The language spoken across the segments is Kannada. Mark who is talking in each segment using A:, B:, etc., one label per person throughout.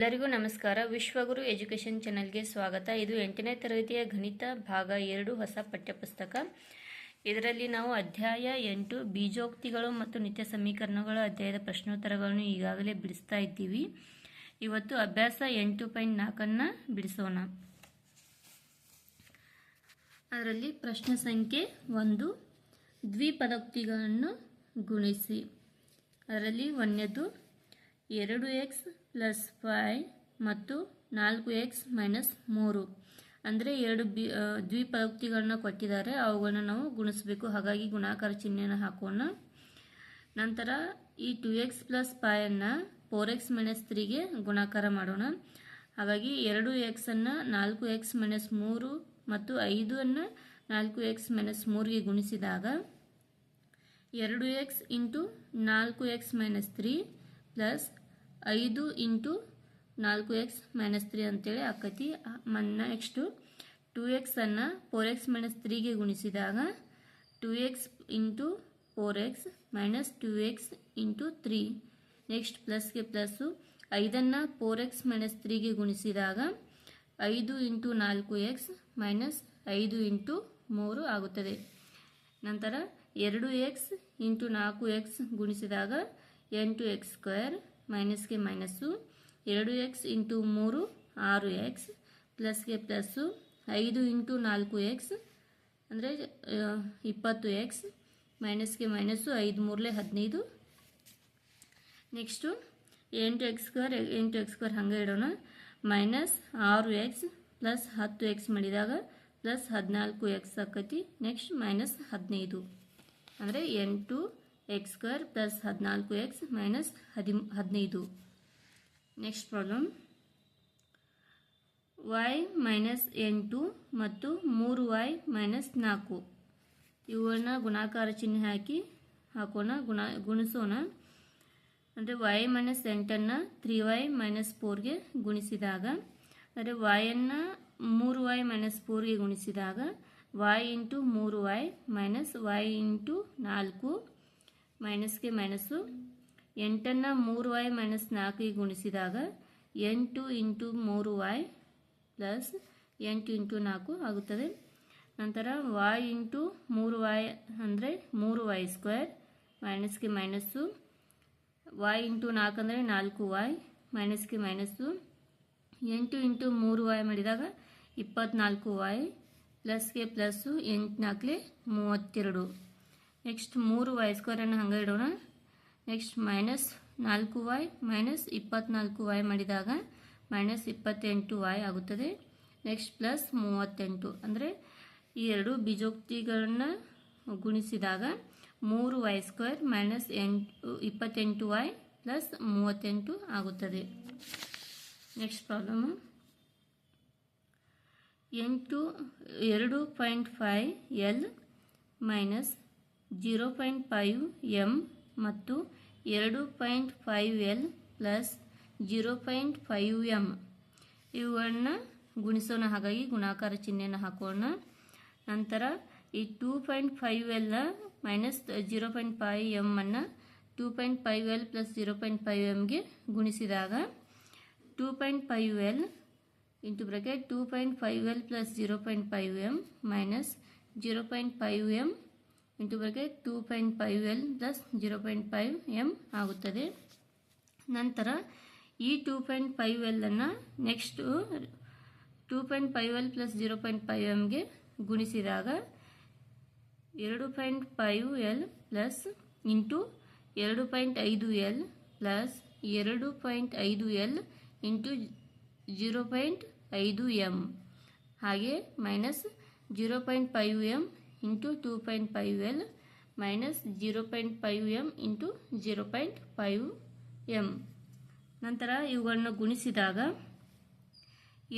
A: ಎಲ್ಲರಿಗೂ ನಮಸ್ಕಾರ. ವಿಶ್ವಗುರು ಎಜುಕೇಷನ್ ಚಾನಲ್ಗೆ ಸ್ವಾಗತ. ಇದು ಎಂಟನೇ ತರಗತಿಯ ಗಣಿತ ಭಾಗ ಎರಡು ಹೊಸ ಪಠ್ಯಪುಸ್ತಕ. ಇದರಲ್ಲಿ ನಾವು ಅಧ್ಯಾಯ ಎಂಟು, ಬೀಜೋಕ್ತಿಗಳು ಮತ್ತು ನಿತ್ಯ ಸಮೀಕರಣಗಳ ಅಧ್ಯಾಯದ ಪ್ರಶ್ನೋತ್ತರಗಳನ್ನು ಈಗಾಗಲೇ ಬಿಡಿಸ್ತಾ ಇದ್ದೀವಿ. ಇವತ್ತು ಅಭ್ಯಾಸ ಎಂಟು ಪಾಯಿಂಟ್ ನಾಲ್ಕನ್ನು ಬಿಡಿಸೋಣ. ಅದರಲ್ಲಿ ಪ್ರಶ್ನೆ ಸಂಖ್ಯೆ ಒಂದು, ದ್ವಿಪದೋಕ್ತಿಗಳನ್ನು ಗುಣಿಸಿ. ಅದರಲ್ಲಿ ಒಂದನೇದು ಎರಡು ಎಕ್ಸ್ ಪ್ಲಸ್ ಫೈ ಮತ್ತು ನಾಲ್ಕು ಎಕ್ಸ್ ಮೈನಸ್ ಮೂರು. ಅಂದರೆ ಎರಡು ಬಿ ದ್ವಿಪಕ್ತಿಗಳನ್ನ ಕೊಟ್ಟಿದ್ದಾರೆ. ಅವುಗಳನ್ನ ನಾವು ಗುಣಿಸಬೇಕು. ಹಾಗಾಗಿ ಗುಣಾಕಾರ ಚಿಹ್ನೆಯನ್ನು ಹಾಕೋಣ. ನಂತರ ಈ ಟು ಎಕ್ಸ್ ಪ್ಲಸ್ ಫೈಯನ್ನು ಫೋರ್ ಎಕ್ಸ್ ಮೈನಸ್ ತ್ರೀಗೆ ಗುಣಾಕಾರ ಮಾಡೋಣ. ಹಾಗಾಗಿ ಎರಡು ಎಕ್ಸನ್ನು ನಾಲ್ಕು ಎಕ್ಸ್ ಮೈನಸ್ ಮೂರು ಮತ್ತು ಐದನ್ನು ನಾಲ್ಕು ಎಕ್ಸ್ ಮೈನಸ್ ಮೂರಿಗೆ ಗುಣಿಸಿದಾಗ ಎರಡು ಎಕ್ಸ್ ಇಂಟು ನಾಲ್ಕು ಎಕ್ಸ್ ಮೈನಸ್ ತ್ರೀ ಪ್ಲಸ್ ಐದು ಇಂಟು ನಾಲ್ಕು ಎಕ್ಸ್ ಮೈನಸ್ ತ್ರೀ ಅಂತೇಳಿ ಆಕತಿ. ನೆಕ್ಸ್ಟು ಟೂ ಎಕ್ಸನ್ನು ಫೋರ್ ಎಕ್ಸ್ ಮೈನಸ್ ತ್ರೀಗೆ ಗುಣಿಸಿದಾಗ two x into four x minus two x into three. Next ಪ್ಲಸ್ಗೆ plus ಐದನ್ನು ಫೋರ್ ಎಕ್ಸ್ ಮೈನಸ್ ತ್ರೀಗೆ ಗುಣಿಸಿದಾಗ ಐದು ಇಂಟು ನಾಲ್ಕು ಎಕ್ಸ್ ಮೈನಸ್ ಐದು ಇಂಟು ಮೂರು ಆಗುತ್ತದೆ. ನಂತರ ಎರಡು ಎಕ್ಸ್ ಇಂಟು ನಾಲ್ಕು ಎಕ್ಸ್ ಗುಣಿಸಿದಾಗ ಎಂಟು ಎಕ್ಸ್ ಸ್ಕ್ವೇರ್ ಮೈನಸ್ಗೆ ಮೈನಸ್ಸು ಎರಡು ಎಕ್ಸ್ ಇಂಟು ಮೂರು, ಆರು ಎಕ್ಸ್ ಪ್ಲಸ್ಗೆ ಪ್ಲಸ್ಸು ಐದು ಇಂಟು ನಾಲ್ಕು ಎಕ್ಸ್ ಅಂದರೆ ಇಪ್ಪತ್ತು ಎಕ್ಸ್ ಮೈನಸ್ಗೆ ಮೈನಸ್ಸು ಐದು ಮೂರಲೆ ಹದಿನೈದು. ನೆಕ್ಸ್ಟು ಎಂಟು ಎಕ್ಸ್ ಸ್ಕ್ವೇರ್ ಎಂಟು ಎಕ್ಸ್ ಸ್ಕ್ವೇರ್ ಹಾಗೆ ಇಡೋಣ. ಮೈನಸ್ ಆರು ಎಕ್ಸ್ ಪ್ಲಸ್ ಹತ್ತು ಎಕ್ಸ್ ಮಾಡಿದಾಗ ಪ್ಲಸ್ ಹದಿನಾಲ್ಕು ಎಕ್ಸ್ ಆಕತಿ. ನೆಕ್ಸ್ಟ್ ಮೈನಸ್ ಹದಿನೈದು. ಅಂದರೆ ಎಂಟು ಎಕ್ಸ್ ಸ್ಕ್ವೇರ್ ಪ್ಲಸ್ ಹದಿನಾಲ್ಕು ಎಕ್ಸ್ ಮೈನಸ್ ಹದಿ ಹದಿನೈದು. ನೆಕ್ಸ್ಟ್ ಪ್ರಾಬ್ಲಮ್ ವೈ ಮೈನಸ್ ಎಂಟು ಮತ್ತು ಮೂರು ವೈ ಮೈನಸ್ ನಾಲ್ಕು. ಇವುಗಳನ್ನ ಗುಣಾಕಾರ ಚಿಹ್ನೆ ಹಾಕಿ ಹಾಕೋಣ, ಗುಣ, ಗುಣಿಸೋಣ. ಅಂದರೆ ವೈ ಮೈನಸ್ ಎಂಟನ್ನು ತ್ರೀ ವೈ ಮೈನಸ್ ಫೋರ್ಗೆ ಗುಣಿಸಿದಾಗ, ಅಂದರೆ ವಾಯನ್ನು ಮೂರು ವೈ ಮೈನಸ್ ಫೋರ್ಗೆ ಗುಣಿಸಿದಾಗ ವೈ ಇಂಟು ಮೂರು ವೈ ಮೈನಸ್ ವೈ ಇಂಟು ನಾಲ್ಕು ಮೈನಸ್ಗೆ ಮೈನಸ್ಸು ಎಂಟನ್ನು ಮೂರು ವೈ ಮೈನಸ್ ನಾಲ್ಕಿಗೆ ಗುಣಿಸಿದಾಗ ಎಂಟು ಇಂಟು ಮೂರು ವೈ ಪ್ಲಸ್ ಎಂಟು ಇಂಟು ನಾಲ್ಕು ಆಗುತ್ತದೆ. ನಂತರ ವಾಯ್ ಇಂಟು ಮೂರು ವಾಯ್ ಅಂದರೆ ಮೂರು ವೈ ಸ್ಕ್ವೇರ್ ಮೈನಸ್ಗೆ ಮೈನಸ್ಸು. ವಾಯ್ ಇಂಟು ನಾಲ್ಕು ಅಂದರೆ ನಾಲ್ಕು ವಾಯ್ ಮೈನಸ್ಗೆ ಮೈನಸ್ಸು. ಎಂಟು ಇಂಟು ಮೂರು ವಾಯ್ ಮಾಡಿದಾಗ ಇಪ್ಪತ್ತ್ನಾಲ್ಕು ವಾಯ್ ಪ್ಲಸ್ಗೆ ಪ್ಲಸ್ಸು ಎಂಟು ನಾಲ್ಕಲೆ ಮೂವತ್ತೆರಡು. ನೆಕ್ಸ್ಟ್ ಮೂರು ಸ್ಕ್ವೇರ್ ಸ್ಕ್ವೇರನ್ನು ಹಂಗೆ ಇಡೋಣ. ನೆಕ್ಸ್ಟ್ ಮೈನಸ್ ನಾಲ್ಕು ವಾಯ್ ಮೈನಸ್ ಇಪ್ಪತ್ನಾಲ್ಕು ವಾಯ್ ಮಾಡಿದಾಗ ಮೈನಸ್ ಇಪ್ಪತ್ತೆಂಟು ವಾಯ್ ಆಗುತ್ತದೆ. ನೆಕ್ಸ್ಟ್ ಪ್ಲಸ್ ಮೂವತ್ತೆಂಟು. ಅಂದರೆ ಈ ಎರಡು ಬೀಜೋಕ್ತಿಗಳನ್ನು ಗುಣಿಸಿದಾಗ ಮೂರು ವೈ ಸ್ಕ್ವೇರ್ ಮೈನಸ್ ಎಂಟು, ಇಪ್ಪತ್ತೆಂಟು ವೈ ಪ್ಲಸ್ ಮೂವತ್ತೆಂಟು ಆಗುತ್ತದೆ. ನೆಕ್ಸ್ಟ್ ಪ್ರಾಬ್ಲಮ್ಮು ಎಂಟು, ಎರಡು point five l minus zero point five m ಮತ್ತು ಎರಡು point five l plus zero point five m ಇವುಗಳನ್ನ ಗುಣಿಸೋಣ ಹಾಗಾಗಿ ಗುಣಾಕಾರ ಚಿಹ್ನೆಯನ್ನು ಹಾಕೋಣ ನಂತರ ಈ ಟೂ ಪಾಯಿಂಟ್ ಫೈವ್ ಎಲ್ನ minus zero point five ಎಮ್ಮನ್ನು two point five l plus zero point five ಎಮ್ಗೆ ಗುಣಿಸಿದಾಗ two point five l into bracket two point five l plus zero point five m minus zero point five m into bracket two point five l plus zero point five m ಆಗುತ್ತದೆ. ನಂತರ ಈ two point five ಎಲ್ಲನ್ನು next two point five l plus zero point five ಎಮ್ಗೆ ಗುಣಿಸಿದಾಗ ಎರಡು point five l plus into ಎರಡು ಪಾಯಿಂಟ್ ಐದು ಎಲ್ ಪ್ಲಸ್ ಎರಡು ಪಾಯಿಂಟ್ ಐದು ಎಲ್ ಇಂಟು ಜೀರೋ ಪಾಯಿಂಟ್ ಐದು ಎಂ. ಹಾಗೆ minus zero point five m into two point five l minus zero point five m into zero point five m ನಂತರ ಇವುಗಳನ್ನು ಗುಣಿಸಿದಾಗ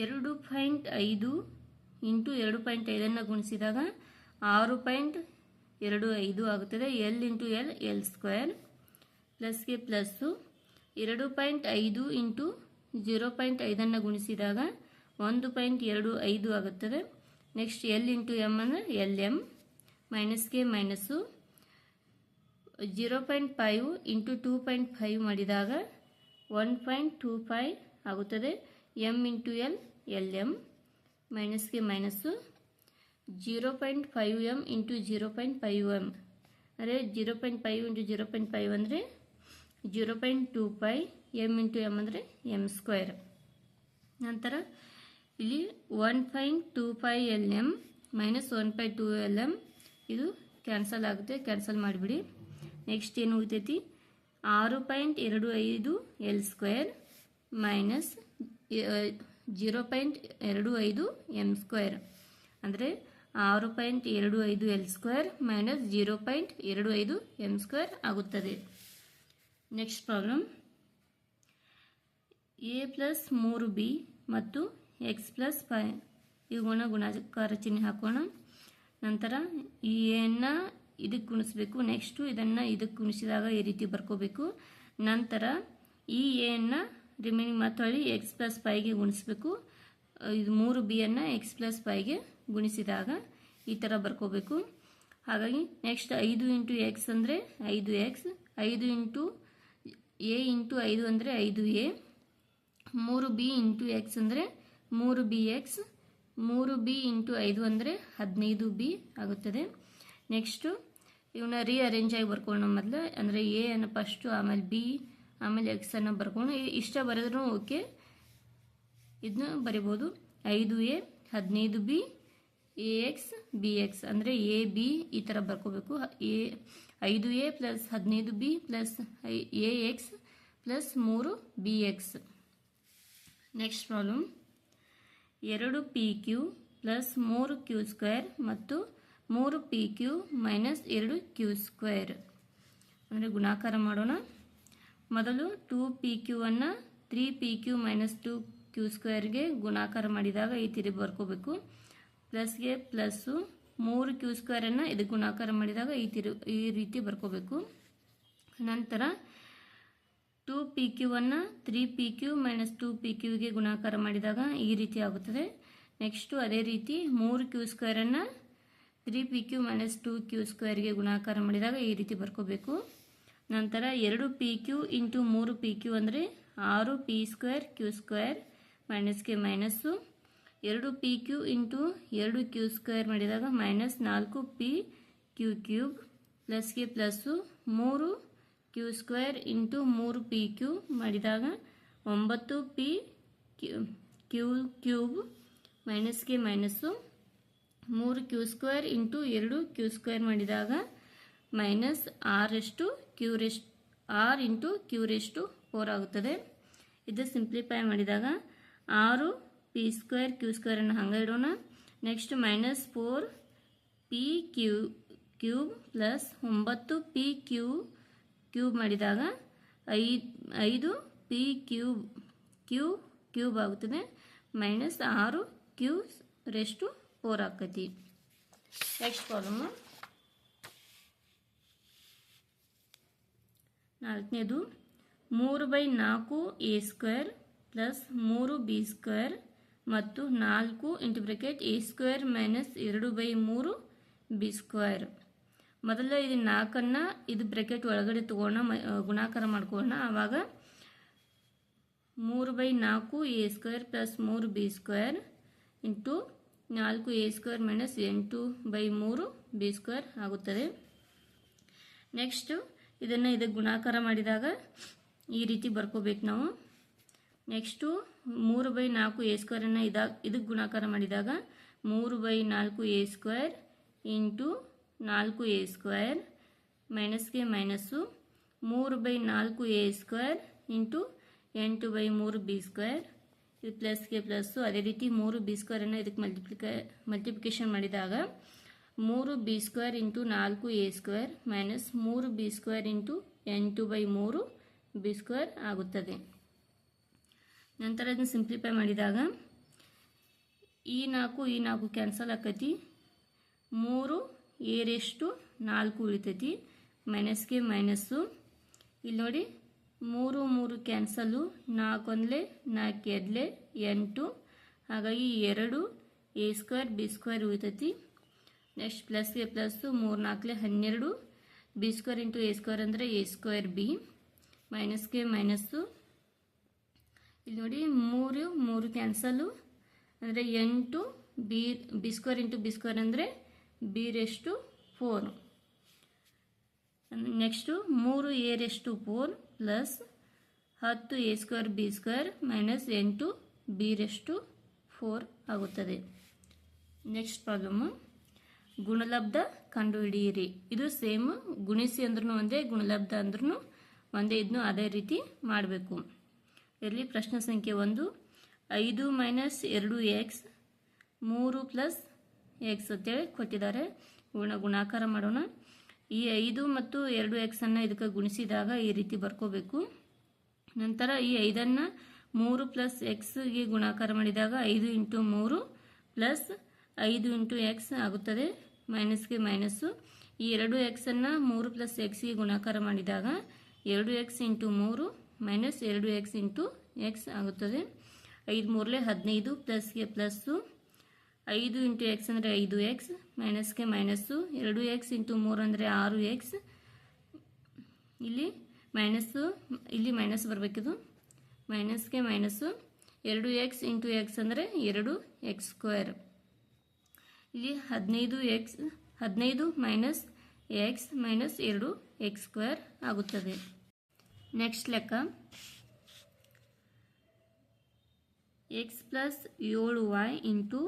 A: ಎರಡು ಪಾಯಿಂಟ್ ಐದು ಇಂಟು ಎರಡು ಪಾಯಿಂಟ್ ಐದನ್ನು ಗುಣಿಸಿದಾಗ ಆರು ಪಾಯಿಂಟ್ ಎರಡು ಐದು ಆಗುತ್ತದೆ. L into l l square ಪ್ಲಸ್ಗೆ plus ಎರಡು ಪಾಯಿಂಟ್ ಐದು ಇಂಟು ಜೀರೋ ಪಾಯಿಂಟ್ ಐದನ್ನು ಗುಣಿಸಿದಾಗ ಒಂದು ಪಾಯಿಂಟ್ ಎರಡು ಐದು ಆಗುತ್ತದೆ. ನೆಕ್ಸ್ಟ್ ಎಲ್ ಇಂಟು ಎಂ ಅಂದರೆ l m ಮೈನಸ್ಗೆ minus zero point five into two point five ಮಾಡಿದಾಗ ಒನ್ ಪಾಯಿಂಟ್ ಟೂ ಫೈವ್ ಆಗುತ್ತದೆ. M into l l m ಮೈನಸ್ಗೆ minus zero point five m into zero point five m ಅಂದರೆ zero point five into zero point five ಅಂದರೆ zero point two five m into m ಅಂದರೆ ಎಂ ಸ್ಕ್ವೇರ್ ನಂತರ ಇಲ್ಲಿ one point two five l m minus one point two l m ಇದು ಕ್ಯಾನ್ಸಲ್ ಆಗುತ್ತೆ, ಕ್ಯಾನ್ಸಲ್ ಮಾಡಿಬಿಡಿ. ನೆಕ್ಸ್ಟ್ ಏನು ಉಳಿತೈತಿ? ಆರು ಪಾಯಿಂಟ್ ಎರಡು ಐದು l square minus zero point ಎರಡು ಐದು ಎಂ ಸ್ಕ್ವೇರ್. ಅಂದರೆ ಆರು ಪಾಯಿಂಟ್ ಎರಡು ಐದು l square minus zero point ಎರಡು ಐದು ಎಂ ಸ್ಕ್ವೇರ್ ಆಗುತ್ತದೆ. Next problem. ಎ ಪ್ಲಸ್ ಮೂರು ಬಿ ಮತ್ತು ಎಕ್ಸ್ ಪ್ಲಸ್ ಫೈ. ಇವುಗಳ ಗುಣಾಕಾರ ಚಿಹ್ನೆ ಹಾಕೋಣ. ನಂತರ ಈ ಎನ್ನು ಇದಕ್ಕೆ ಗುಣಿಸ್ಬೇಕು ನೆಕ್ಸ್ಟು ಇದನ್ನು ಇದಕ್ಕೆ ಗುಣಿಸಿದಾಗ ಈ ರೀತಿ ಬರ್ಕೋಬೇಕು. ನಂತರ ಈ ಎನ್ನು ರಿಮೈನಿಂಗ್ ಮಾತಾಡಿ ಎಕ್ಸ್ ಪ್ಲಸ್ ಫೈಗೆ ಗುಣಿಸ್ಬೇಕು ಇದು ಮೂರು ಬಿಯನ್ನು ಎಕ್ಸ್ ಪ್ಲಸ್ ಫೈಗೆ ಗುಣಿಸಿದಾಗ ಈ ಥರ ಬರ್ಕೋಬೇಕು. ಹಾಗಾಗಿ ನೆಕ್ಸ್ಟ್ ಐದು ಇಂಟು ಎಕ್ಸ್ ಅಂದರೆ ಐದು ಎಕ್ಸ್ ಐದು ಇಂಟು ಎ ಇಂಟು ಐದು ಅಂದರೆ ಐದು ಎ, ಮೂರು ಬಿ ಇಂಟು ಎಕ್ಸ್ ಅಂದರೆ ಮೂರು ಬಿ ಎಕ್ಸ್ ಮೂರು ಬಿ ಇಂಟು ಐದು ಅಂದರೆ ಹದಿನೈದು ಬಿ ಆಗುತ್ತದೆ. ನೆಕ್ಸ್ಟು ಇವನ್ನ ರೀಅರೇಂಜ್ ಆಗಿ ಬರ್ಕೊಳ್ಳೋಣ ಮೊದಲು. ಅಂದರೆ ಎ ಅನ್ನು ಫಸ್ಟು ಆಮೇಲೆ ಬಿ, ಆಮೇಲೆ ಎಕ್ಸ್ ಅನ್ನು ಬರ್ಕೊಂಡು ಇಷ್ಟ ಬರೆದ್ರೂ ಓಕೆ. ಇದನ್ನ ಬರಿಬೋದು. ಐದು ಎ, ಹದಿನೈದು b, a x, b x. ಅಂದರೆ ಎ, ಬಿ ಈ ಥರ ಬರ್ಕೋಬೇಕು. ಎ, ಐದು ಎ ಪ್ಲಸ್ ಹದಿನೈದು b plus a x plus ಮೂರು ಬಿ ಎಕ್ಸ್. ನೆಕ್ಸ್ಟ್ ಪ್ರಾಬ್ಲಮ್ ಎರಡು ಪಿ ಕ್ಯೂ ಪ್ಲಸ್ ಮೂರು ಕ್ಯೂ ಸ್ಕ್ವೇರ್ ಮತ್ತು ಮೂರು ಪಿ ಕ್ಯೂ ಮೈನಸ್ ಎರಡು ಕ್ಯೂ ಸ್ಕ್ವೇರ್ ಅಂದರೆ ಗುಣಾಕಾರ ಮಾಡೋಣ. ಮೊದಲು two P ಕ್ಯೂವನ್ನು three p q minus two q ಸ್ಕ್ವೇರ್ಗೆ ಗುಣಾಕಾರ ಮಾಡಿದಾಗ ಈ ತಿರುಗಿ ಬರ್ಕೋಬೇಕು. ಪ್ಲಸ್ಗೆ ಪ್ಲಸ್ಸು ಮೂರು ಕ್ಯೂ ಸ್ಕ್ವೇರನ್ನು ಇದಕ್ಕೆ ಗುಣಾಕಾರ ಮಾಡಿದಾಗ ಈ ತಿರು, ಈ ರೀತಿ ಬರ್ಕೋಬೇಕು. ನಂತರ two P ಕ್ಯೂವನ್ನು three P Q minus two P ಕ್ಯೂಗೆ ಗುಣಾಕಾರ ಮಾಡಿದಾಗ ಈ ರೀತಿ ಆಗುತ್ತದೆ. ನೆಕ್ಸ್ಟು ಅದೇ ರೀತಿ ಮೂರು Q ಸ್ಕ್ವೇರನ್ನು three p q minus two q ಸ್ಕ್ವೇರ್ಗೆ ಗುಣಾಕಾರ ಮಾಡಿದಾಗ ಈ ರೀತಿ ಬರ್ಕೋಬೇಕು. ನಂತರ ಎರಡು ಪಿ ಕ್ಯೂ ಇಂಟು ಮೂರು ಪಿ ಕ್ಯೂ ಅಂದರೆ ಆರು ಪಿ ಸ್ಕ್ವೇರ್ ಕ್ಯೂ ಸ್ಕ್ವೇರ್ ಮೈನಸ್ಗೆ ಮೈನಸ್ಸು ಎರಡು ಪಿ ಕ್ಯೂ ಇಂಟು ಎರಡು ಕ್ಯೂ ಸ್ಕ್ವೇರ್ ಮಾಡಿದಾಗ ಮೈನಸ್ ನಾಲ್ಕು ಪಿ ಕ್ಯೂ ಕ್ಯೂಬ್ ಪ್ಲಸ್ಗೆ ಪ್ಲಸ್ಸು ಮೂರು ಕ್ಯೂ ಸ್ಕ್ವೇರ್ ಇಂಟು ಮೂರು ಪಿ ಕ್ಯೂ ಮಾಡಿದಾಗ ಒಂಬತ್ತು ಪಿ ಕ್ಯೂ ಕ್ಯೂ ಕ್ಯೂಬ್ ಮೈನಸ್ಗೆ ಮೈನಸ್ಸು ಮೂರು ಕ್ಯೂ ಸ್ಕ್ವೇರ್ ಇಂಟು ಎರಡು ಕ್ಯೂ ಸ್ಕ್ವೇರ್ ಮಾಡಿದಾಗ minus ಆರಷ್ಟು q rest r into q rest four ಆಗುತ್ತದೆ. ಇದು ಸಿಂಪ್ಲಿಫೈ ಮಾಡಿದಾಗ ಆರು ಪಿ ಸ್ಕ್ವೇರ್ ಕ್ಯೂ ಸ್ಕ್ವೇರನ್ನು ಹಂಗೆ ಇಡೋಣ. Next minus four p q cube plus ಒಂಬತ್ತು ಪಿ ಕ್ಯೂ ಕ್ಯೂಬ್ ಮಾಡಿದಾಗ ಐದು ಐದು ಪಿ ಕ್ಯೂಬ್ ಕ್ಯೂ ಕ್ಯೂಬ್ ಆಗುತ್ತದೆ. ಮೈನಸ್ ಆರು ಕ್ಯೂ ರೆಸ್ಟು ಫೋರ್ ಆಕತಿ. ನೆಕ್ಸ್ಟ್ ಪ್ರಾಬ್ಲಮ್ಮು ನಾಲ್ಕನೇದು, ಮೂರು ಬೈ ನಾಲ್ಕು ಎ ಸ್ಕ್ವೇರ್ ಪ್ಲಸ್ ಮೂರು ಬಿ ಸ್ಕ್ವೇರ್ ಮತ್ತು ನಾಲ್ಕು ಇಂಟು ಎ ಸ್ಕ್ವೇರ್ ಮೈನಸ್ ಎರಡು ಬೈ ಮೂರು ಬಿ ಸ್ಕ್ವೇರ್. ಮೊದಲ ಇದು ನಾಲ್ಕನ್ನು ಇದು ಬ್ರೆಕೆಟ್ ಒಳಗಡೆ ತೊಗೊಂಡ ಗುಣಾಕಾರ ಮಾಡ್ಕೊಳ್ಳೋಣ. ಆವಾಗ ಮೂರು ಬೈ ನಾಲ್ಕು ಎ ಸ್ಕ್ವೇರ್ ಪ್ಲಸ್ ಮೂರು ಬಿ ಸ್ಕ್ವೇರ್ ಇಂಟು ನಾಲ್ಕು ಎ ಸ್ಕ್ವೇರ್ ಮೈನಸ್ ಎಂಟು ಬೈ ಮೂರು ಬಿ ಸ್ಕ್ವೇರ್ ಆಗುತ್ತದೆ. ನೆಕ್ಸ್ಟು ಇದನ್ನು ಇದಕ್ಕೆ ಗುಣಾಕಾರ ಮಾಡಿದಾಗ ಈ ರೀತಿ ಬರ್ಕೋಬೇಕು ನಾವು. ನೆಕ್ಸ್ಟು ಮೂರು ಬೈ ನಾಲ್ಕು ಎ ಸ್ಕ್ವೇರನ್ನು ಇದಾಗ ಇದಕ್ಕೆ ಗುಣಾಕಾರ ಮಾಡಿದಾಗ ಮೂರು ಬೈ ನಾಲ್ಕು ಎ ಸ್ಕ್ವೇರ್ ಇಂಟು ನಾಲ್ಕು ಎ ಸ್ಕ್ವೇರ್ ಮೈನಸ್ಗೆ ಮೈನಸ್ಸು ಮೂರು ಬೈ ನಾಲ್ಕು ಎ ಸ್ಕ್ವೇರ್ ಇಂಟು ಎಂಟು ಬೈ ಮೂರು ಬಿ ಸ್ಕ್ವೇರ್. ಇದು ಪ್ಲಸ್ಗೆ ಪ್ಲಸ್ಸು ಅದೇ ರೀತಿ ಮೂರು ಬಿ ಸ್ಕ್ವೇರನ್ನು ಇದಕ್ಕೆ ಮಲ್ಟಿಪ್ಲಿಕ ಮಲ್ಟಿಪ್ಲಿಕೇಶನ್ ಮಾಡಿದಾಗ ಮೂರು ಬಿ ಸ್ಕ್ವೇರ್ ಇಂಟು ನಾಲ್ಕು ಎ ಸ್ಕ್ವೇರ್ ಮೈನಸ್ ಮೂರು ಬಿ ಸ್ಕ್ವೇರ್ ಇಂಟು ಎಂಟು ಬೈ ಮೂರು ಬಿ ಸ್ಕ್ವೇರ್ ಆಗುತ್ತದೆ. ನಂತರ ಅದನ್ನು ಸಿಂಪ್ಲಿಫೈ ಮಾಡಿದಾಗ ಈ ನಾಲ್ಕು ಈ ನಾಲ್ಕು ಕ್ಯಾನ್ಸಲ್ ಆಕತಿ. ಮೂರು ಏರೆಷ್ಟು ನಾಲ್ಕು ಉಳಿತೈತಿ? ಮೈನಸ್ಗೆ ಮೈನಸ್ಸು. ಇಲ್ಲಿ ನೋಡಿ, ಮೂರು ಮೂರು ಕ್ಯಾನ್ಸಲು ನಾಲ್ಕು ಒಂದಲೆ ನಾಲ್ಕು ಎದ್ಲೆ ಎಂಟು. ಹಾಗಾಗಿ ಎರಡು ಎ ಸ್ಕ್ವೇರ್ ಬಿ ಸ್ಕ್ವೇರ್ ಉಳಿತೈತಿ. ನೆಕ್ಸ್ಟ್ ಪ್ಲಸ್ಗೆ ಪ್ಲಸ್ಸು, ಮೂರು ನಾಲ್ಕಲೆ ಹನ್ನೆರಡು. B square into a square ಅಂದರೆ ಎ ಸ್ಕ್ವೇರ್ ಬಿ. ಮೈನಸ್ಗೆ ಮೈನಸ್ಸು. ಇಲ್ಲಿ ನೋಡಿ, ಮೂರು ಮೂರು ಕ್ಯಾನ್ಸಲು ಅಂದರೆ ಎಂಟು. B b square into b square ಅಂದರೆ ಬಿ ರೆಸ್ಟು ಫೋರ್ ನೆಕ್ಸ್ಟು ಮೂರು ಎ ರೆಸ್ಟು ಫೋರ್ ಪ್ಲಸ್ ಹತ್ತು a square b square minus ಎಂಟು ಬಿ ರೆಸ್ಟು ಫೋರ್ ಆಗುತ್ತದೆ. Next problem. ಗುಣಲಬ್ಧ ಕಂಡುಹಿಡಿಯಿರಿ. ಇದು ಸೇಮ್ ಗುಣಿಸಿ ಅಂದ್ರೂ ಒಂದೇ, ಗುಣಲಬ್ಧ ಅಂದ್ರೂ ಒಂದೇ ಇದನ್ನು ಅದೇ ರೀತಿ ಮಾಡಬೇಕು. ಇಲ್ಲಿ ಪ್ರಶ್ನೆ ಸಂಖ್ಯೆ ಒಂದು. ಐದು ಮೈನಸ್ ಎರಡು ಎಕ್ಸ್ ಮೂರು ಪ್ಲಸ್ ಎಕ್ಸ್ ಅಂತೇಳಿ ಕೊಟ್ಟಿದ್ದಾರೆ. ಗುಣ ಗುಣಾಕಾರ ಮಾಡೋಣ. ಈ ಐದು ಮತ್ತು ಎರಡು ಎಕ್ಸನ್ನು ಇದಕ್ಕೆ ಗುಣಿಸಿದಾಗ ಈ ರೀತಿ ಬರ್ಕೋಬೇಕು. ನಂತರ ಈ ಐದನ್ನು ಮೂರು ಪ್ಲಸ್ ಎಕ್ಸ್ಗೆ ಗುಣಾಕಾರ ಮಾಡಿದಾಗ ಐದು ಇಂಟು ಮೂರು ಪ್ಲಸ್ ಐದು ಇಂಟು ಎಕ್ಸ್ ಆಗುತ್ತದೆ. ಮೈನಸ್ಗೆ ಮೈನಸ್ಸು ಈ ಎರಡು ಎಕ್ಸನ್ನು ಮೂರು ಪ್ಲಸ್ ಎಕ್ಸ್ಗೆ ಗುಣಾಕಾರ ಮಾಡಿದಾಗ ಎರಡು ಎಕ್ಸ್ ಇಂಟು ಮೂರು ಮೈನಸ್ ಎರಡು ಎಕ್ಸ್ ಇಂಟು ಎಕ್ಸ್ ಆಗುತ್ತದೆ. ಐದು ಮೂರಲೆ ಹದಿನೈದು ಪ್ಲಸ್ಗೆ ಪ್ಲಸ್ಸು ಐದು ಇಂಟು ಎಕ್ಸ್ ಅಂದರೆ ಐದು ಎಕ್ಸ್, ಮೈನಸ್ಗೆ ಮೈನಸ್ಸು, ಎರಡು ಎಕ್ಸ್ ಇಂಟು ಮೂರು ಅಂದರೆ ಆರು ಎಕ್ಸ್. ಇಲ್ಲಿ ಮೈನಸ್ಸು, ಇಲ್ಲಿ ಮೈನಸ್ ಬರಬೇಕಿದು. ಮೈನಸ್ಗೆ ಮೈನಸ್ಸು, ಎರಡು ಎಕ್ಸ್ ಇಂಟು ಎಕ್ಸ್ ಅಂದರೆ ಎರಡು ಎಕ್ಸ್ ಸ್ಕ್ವೇರ್. ಇಲ್ಲಿ ಹದಿನೈದು ಎಕ್ಸ್, ಹದಿನೈದು ಮೈನಸ್ ಎಕ್ಸ್ ಮೈನಸ್ ಎರಡು ಎಕ್ಸ್ ಸ್ಕ್ವೇರ್ ಆಗುತ್ತದೆ. ನೆಕ್ಸ್ಟ್ ಲೆಕ್ಕ. ಎಕ್ಸ್ ಪ್ಲಸ್ ಏಳು ವೈ ಇಂಟು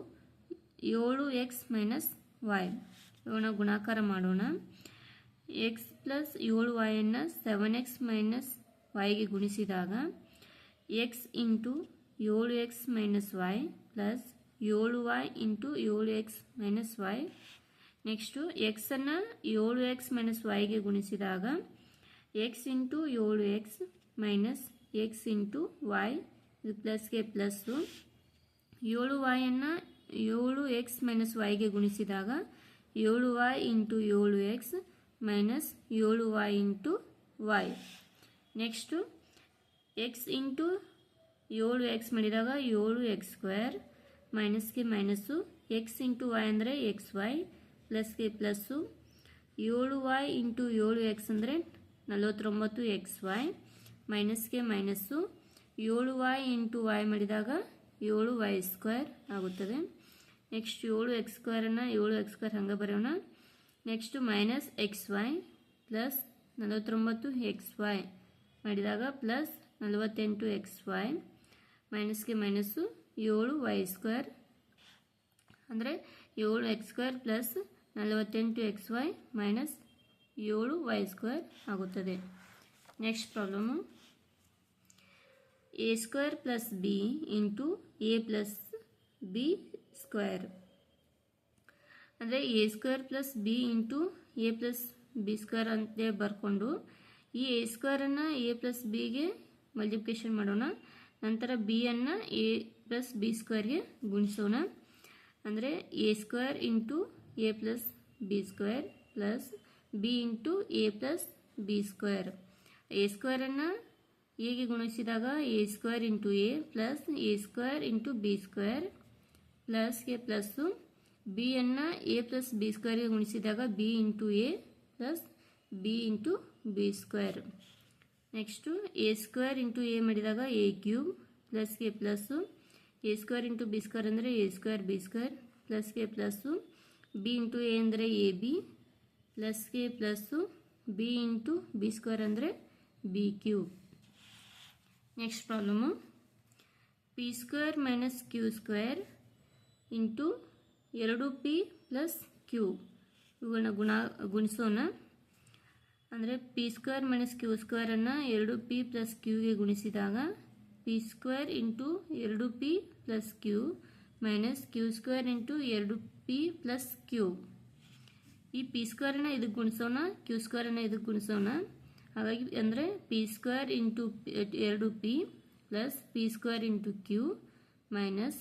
A: ಏಳು ಎಕ್ಸ್ ಮೈನಸ್ ವೈ. ಇವನ್ನ ಗುಣಾಕಾರ ಮಾಡೋಣ. ಎಕ್ಸ್ ಪ್ಲಸ್ ಏಳು ವೈಯನ್ನು ಸೆವೆನ್ ಎಕ್ಸ್ ಮೈನಸ್ ವೈಗೆ ಗುಣಿಸಿದಾಗ ಎಕ್ಸ್ ಇಂಟು ಏಳು ಎಕ್ಸ್ ಮೈನಸ್ ವೈ ಪ್ಲಸ್ ಏಳು ವೈ ಇಂಟು ಏಳು ಎಕ್ಸ್ ಮೈನಸ್ ವೈ. ನೆಕ್ಸ್ಟು, ಎಕ್ಸನ್ನು ಏಳು ಎಕ್ಸ್ ಮೈನಸ್ ವೈಗೆ ಗುಣಿಸಿದಾಗ ಎಕ್ಸ್ ಇಂಟು ಏಳು x minus x into y. ಇದು ಪ್ಲಸ್ಗೆ ಪ್ಲಸ್ಸು. ಏಳು ವಾಯನ್ನು ಏಳು ಎಕ್ಸ್ ಮೈನಸ್ ವೈಗೆ ಗುಣಿಸಿದಾಗ ಏಳು ವೈ ಇಂಟು ಏಳು ಎಕ್ಸ್ ಮೈನಸ್ ಏಳು y into y next x into ಏಳು ಎಕ್ಸ್ ಮಾಡಿದಾಗ ಏಳು ಎಕ್ಸ್ ಸ್ಕ್ವೇರ್ ಮೈನಸ್ಗೆ ಮೈನಸ್ಸು ಎಕ್ಸ್ ಇಂಟು ವೈ ಅಂದರೆ ಎಕ್ಸ್ ವೈ ಪ್ಲಸ್ಗೆ ಪ್ಲಸ್ಸು ಏಳು ವೈ ಇಂಟು ಏಳು ಎಕ್ಸ್ ಅಂದರೆ ನಲವತ್ತೊಂಬತ್ತು ಎಕ್ಸ್ ವೈ ಮೈನಸ್ಗೆ ಮೈನಸ್ಸು ಏಳು ವೈ ಇಂಟು ವೈ ಮಾಡಿದಾಗ ಏಳು ವೈ ಸ್ಕ್ವೇರ್ ಆಗುತ್ತದೆ. ನೆಕ್ಸ್ಟ್ ಏಳು ಎಕ್ಸ್ ಸ್ಕ್ವೇರನ್ನು ಏಳು ಎಕ್ಸ್ ಸ್ಕ್ವೇರ್ ಹಂಗೆ ಬರೋಣ next minus x y plus ನಲವತ್ತೊಂಬತ್ತು ಎಕ್ಸ್ ವೈ ಮಾಡಿದಾಗ ಪ್ಲಸ್ ನಲವತ್ತೆಂಟು ಎಕ್ಸ್ ವೈ ಮೈನಸ್ಗೆ ಮೈನಸ್ಸು ಏಳು ವೈ ಸ್ಕ್ವೇರ್ ಅಂದರೆ ಏಳು ಎಕ್ಸ್ ಸ್ಕ್ವೇರ್ ಪ್ಲಸ್ ನಲವತ್ತೆಂಟು ಎಕ್ಸ್ ವೈ ಮೈನಸ್ ಏಳು ವೈ ಸ್ಕ್ವೇರ್ ಆಗುತ್ತದೆ. Next problem A square plus B into A plus B square. ಅಂದರೆ A square plus B into A plus B square ಅಂತೇಳಿ ಬರ್ಕೊಂಡು ಈ ಎ ಸ್ಕ್ವೇರನ್ನು ಎ ಪ್ಲಸ್ ಬಿಗೆ ಮಲ್ಟಿಪ್ಲಿಕೇಶನ್ ಮಾಡೋಣ. ನಂತರ ಬಿಯನ್ನು ಎ ಪ್ಲಸ್ ಬಿ ಸ್ಕ್ವೇರ್ಗೆ ಗುಣಿಸೋಣ. ಅಂದರೆ a square into a plus b square plus b into A plus B square. A ಸ್ಕ್ವೇರನ್ನು ಎಗೆ ಗುಣಿಸಿದಾಗ A square into A plus A square into B square ಪ್ಲಸ್ಗೆ plus ಬಿಯನ್ನು ಎ ಪ್ಲಸ್ ಬಿ ಸ್ಕ್ವೇರ್ಗೆ ಗುಣಿಸಿದಾಗ B into A plus B into B square next A square into A ಮಾಡಿದಾಗ A cube ಪ್ಲಸ್ಗೆ plus A square into B square ಅಂದರೆ ಎ ಸ್ಕ್ವೇರ್ ಬಿ ಸ್ಕ್ವೇರ್ ಪ್ಲಸ್ಗೆ ಪ್ಲಸ್ಸು ಬಿ ಇಂಟು ಎ ಅಂದರೆ A B ಪ್ಲಸ್ಗೆ plus b into b square ಅಂದರೆ B cube next problem P square minus Q square into ಎರಡು ಪಿ ಪ್ಲಸ್ ಕ್ಯೂ. ಇವುಗಳನ್ನ ಗುಣ, ಗುಣಿಸೋಣ. ಅಂದರೆ ಪಿ ಸ್ಕ್ವೇರ್ ಮೈನಸ್ ಕ್ಯೂ ಸ್ಕ್ವೇರನ್ನು ಎರಡು ಪಿ ಪ್ಲಸ್ ಕ್ಯೂಗೆ ಗುಣಿಸಿದಾಗ ಪಿ ಸ್ಕ್ವೇರ್ ಇಂಟು ಎರಡು p plus q minus q square into ಎರಡು ಪಿ ಪ್ಲಸ್ ಕ್ಯೂ. ಈ ಪಿ ಸ್ಕ್ವೇರನ್ನು ಇದಕ್ಕೆ ಗುಣಿಸೋಣ, ಕ್ಯೂ ಸ್ಕ್ವೇರನ್ನು ಇದಕ್ಕೆ ಗುಣಿಸೋಣ. ಹಾಗಾಗಿ ಅಂದರೆ ಪಿ ಸ್ಕ್ವೇರ್ ಇಂಟು ಎರಡು p plus p square into q minus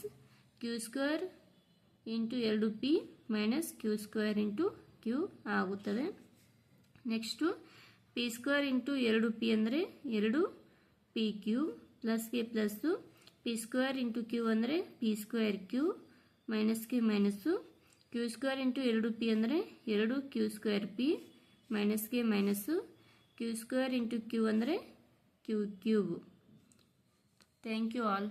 A: q square into ಎರಡು p minus Q square into Q ಆಗುತ್ತದೆ. ನೆಕ್ಸ್ಟು, ಪಿ ಸ್ಕ್ವೇರ್ ಇಂಟು ಎರಡು ಪಿ ಅಂದರೆ ಎರಡು P Q ಪ್ಲಸ್ಗೆ plus P square into Q ಅಂದರೆ ಪಿ ಸ್ಕ್ವೇರ್ ಕ್ಯೂ ಮೈನಸ್ಗೆ ಮೈನಸ್ಸು ಕ್ಯೂ ಸ್ಕ್ವೇರ್ ಇಂಟು ಎರಡು ಪಿ ಅಂದರೆ ಎರಡು Q square P ಮೈನಸ್ಗೆ minus q square into q ಅಂದರೆ q cube. Thank you all.